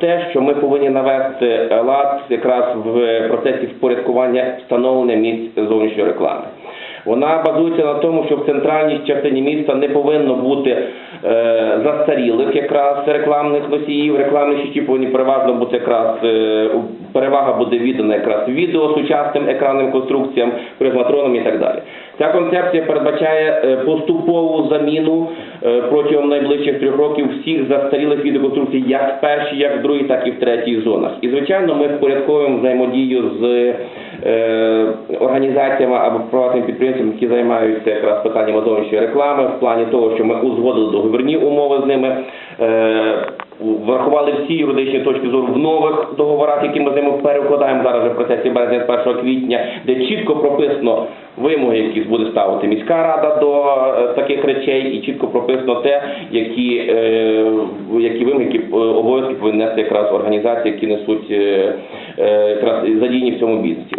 те, що ми повинні навести лад якраз в процесі впорядкування встановлення місць зовнішньої реклами. Вона базується на тому, що в центральній частині міста не повинно бути е, застарілих якраз рекламних носіїв, рекламних щитів повинні переважно бути якраз е, перевага буде віддана якраз відео сучасним екранним конструкціям, призматронам і так далі. Ця концепція передбачає е, поступову заміну е, протягом найближчих трьох років всіх застарілих відеоконструкцій, як в першій, як в другій, так і в третій зонах. І звичайно, ми впорядковуємо взаємодію з е, організаціями або приватними підприємцями, які займаються якраз питаннями зовнішньої реклами, в плані того, що ми узгодили договірні умови з ними. Врахували всі юридичні точки зору в нових договорах, які ми з ними перекладаємо зараз в процесі березня з 1 квітня, де чітко прописано вимоги, які буде ставити міська рада до е, таких речей, і чітко прописано те, які, е, які вимоги, які е, обов'язки повинні нести якраз організації, які несуть якраз задійні в цьому бізнесі.